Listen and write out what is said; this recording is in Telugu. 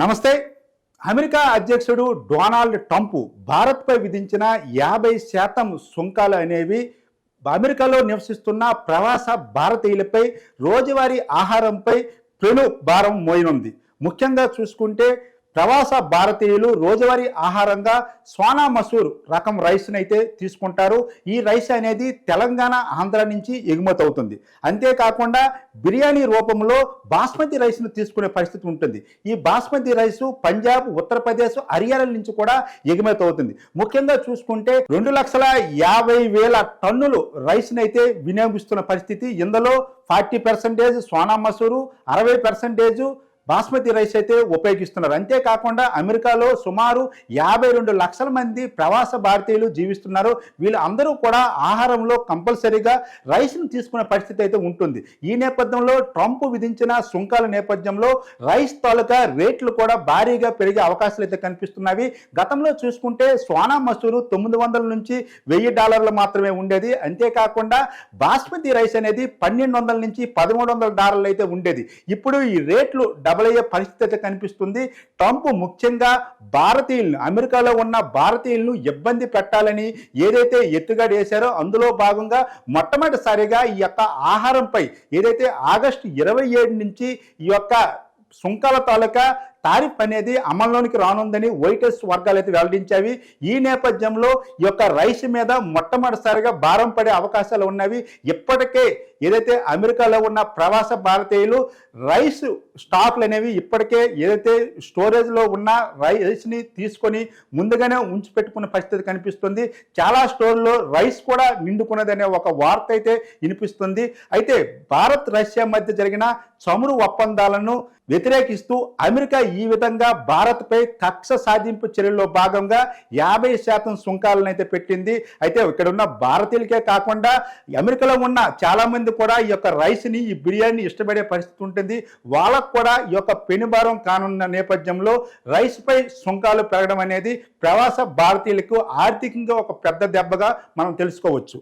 నమస్తే. అమెరికా అధ్యక్షుడు డొనాల్డ్ ట్రంప్ భారత్పై విధించిన యాభై శాతం సుంకాలు అనేవి అమెరికాలో నివసిస్తున్న ప్రవాస భారతీయులపై రోజువారీ ఆహారంపై పెను భారం మోయనుంది. ముఖ్యంగా చూసుకుంటే ప్రవాస భారతీయులు రోజువారీ ఆహారంగా సోనా మసూర్ రకం రైస్ను అయితే తీసుకుంటారు. ఈ రైస్ అనేది తెలంగాణ ఆంధ్ర నుంచి ఎగుమతి అవుతుంది. అంతేకాకుండా బిర్యానీ రూపంలో బాస్మతి రైస్ను తీసుకునే పరిస్థితి ఉంటుంది. ఈ బాస్మతి రైసు పంజాబ్ ఉత్తరప్రదేశ్ హర్యానా నుంచి కూడా ఎగుమతి అవుతుంది. ముఖ్యంగా చూసుకుంటే రెండు లక్షల యాభై వేల టన్నులు రైస్ను అయితే వినియోగిస్తున్న పరిస్థితి. ఇందులో ఫార్టీ పర్సెంటేజ్ సోనా మసూరు అరవై పర్సెంటేజ్ బాస్మతి రైస్ అయితే ఉపయోగిస్తున్నారు. అంతేకాకుండా అమెరికాలో సుమారు యాభై రెండు లక్షల మంది ప్రవాస భారతీయులు జీవిస్తున్నారు. వీళ్ళందరూ కూడా ఆహారంలో కంపల్సరీగా రైస్ను తీసుకునే పరిస్థితి అయితే ఉంటుంది. ఈ నేపథ్యంలో ట్రంప్ విధించిన సుంకాల నేపథ్యంలో రైస్ తాలూకా రేట్లు కూడా భారీగా పెరిగే అవకాశాలు అయితే కనిపిస్తున్నాయి. గతంలో చూసుకుంటే సోనా మసూరు తొమ్మిది వందల నుంచి వెయ్యి డాలర్లు మాత్రమే ఉండేది. అంతేకాకుండా బాస్మతి రైస్ అనేది పన్నెండు వందల నుంచి పదమూడు వందల డాలర్లు అయితే ఉండేది. ఇప్పుడు ఈ రేట్లు డబల్ పరిస్థితి అయితే కనిపిస్తుంది. ట్రంప్ ముఖ్యంగా భారతీయులను అమెరికాలో ఉన్న భారతీయులను ఇబ్బంది పెట్టాలని ఏదైతే ఎత్తుగడ వేశారో అందులో భాగంగా మొట్టమొదటిసారిగా ఈ యొక్క ఆహారంపై ఏదైతే ఆగస్టు ఇరవై ఏడు నుంచి ఈ యొక్క సుంకాల తాలూకా టారిఫ్ అనేది అమల్లోనికి రానుందని వైట్ హౌస్ వర్గాలు అయితే వెల్లడించావి ఈ నేపథ్యంలో ఈ యొక్క రైస్ మీద మొట్టమొదటిసారిగా భారం పడే అవకాశాలు ఉన్నవి. ఇప్పటికే ఏదైతే అమెరికాలో ఉన్న ప్రవాస భారతీయులు రైస్ స్టాక్లు అనేవి ఇప్పటికే ఏదైతే స్టోరేజ్లో ఉన్న రైస్ని తీసుకొని ముందుగానే ఉంచి పెట్టుకున్న పరిస్థితి కనిపిస్తుంది. చాలా స్టోర్లో రైస్ కూడా నిండుకున్నదనే ఒక వార్త అయితే వినిపిస్తుంది. అయితే భారత్ రష్యా మధ్య జరిగిన చమురు ఒప్పందాలను వ్యతిరేకిస్తూ అమెరికా ఈ విధంగా భారత్పై కక్ష సాధింపు చర్యల్లో భాగంగా యాభై శాతం సుంకాలను అయితే పెట్టింది. అయితే ఇక్కడ ఉన్న భారతీయులకే కాకుండా అమెరికాలో ఉన్న చాలామంది కూడా ఈ యొక్క రైస్ని ఈ బిర్యానీ ఇష్టపడే పరిస్థితి ఉంటుంది. వాళ్ళకు కూడా ఈ యొక్క పెనుభారం కానున్న నేపథ్యంలో రైస్పై సుంకాలు పెరగడం అనేది ప్రవాస భారతీయులకు ఆర్థికంగా ఒక పెద్ద దెబ్బగా మనం తెలుసుకోవచ్చు.